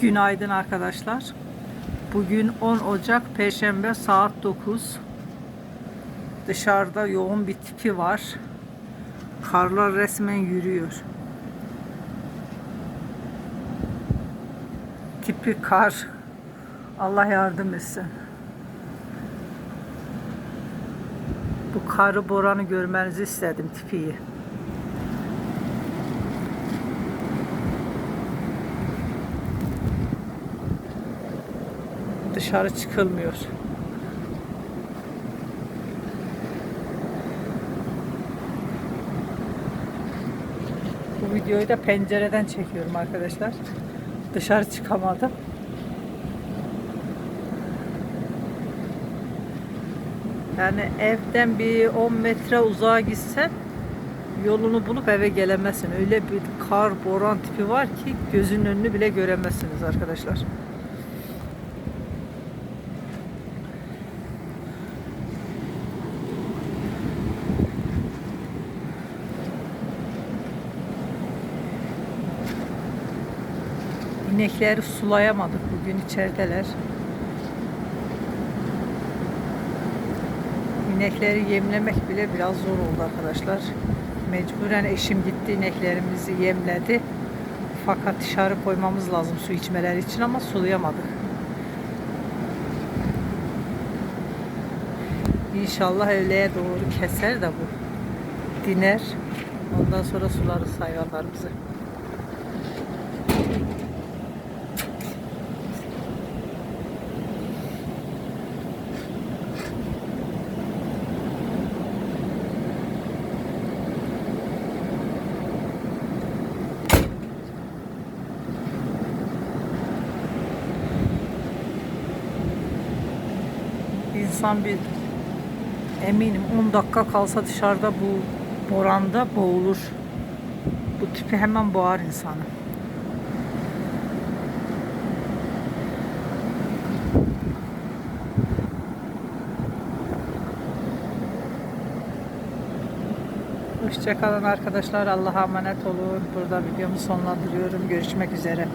Günaydın arkadaşlar. Bugün 10 Ocak Perşembe saat 9. Dışarıda yoğun bir tipi var. Karlar resmen yürüyor. Tipi kar. Allah yardım etsin. Bu karı boranı görmenizi istedim tipiyi. Dışarı çıkılmıyor. Bu videoyu da pencereden çekiyorum arkadaşlar. Dışarı çıkamadım. Yani evden bir 10 metre uzağa gitsen yolunu bulup eve gelemezsin. Öyle bir kar, boran tipi var ki gözün önünü bile göremezsiniz arkadaşlar. İnekleri sulayamadık bugün içerideler. İnekleri yemlemek bile biraz zor oldu arkadaşlar. Mecburen eşim gitti ineklerimizi yemledi. Fakat dışarı koymamız lazım su içmeleri için ama sulayamadık. İnşallah öğleye doğru keser de bu. Diner. Ondan sonra sularız hayvanlarımızı. İnsan bir eminim 10 dakika kalsa dışarıda bu boranda boğulur. Bu tipi hemen boğar insanı. Hoşçakalın arkadaşlar. Allah'a emanet olun. Burada videomu sonlandırıyorum. Görüşmek üzere.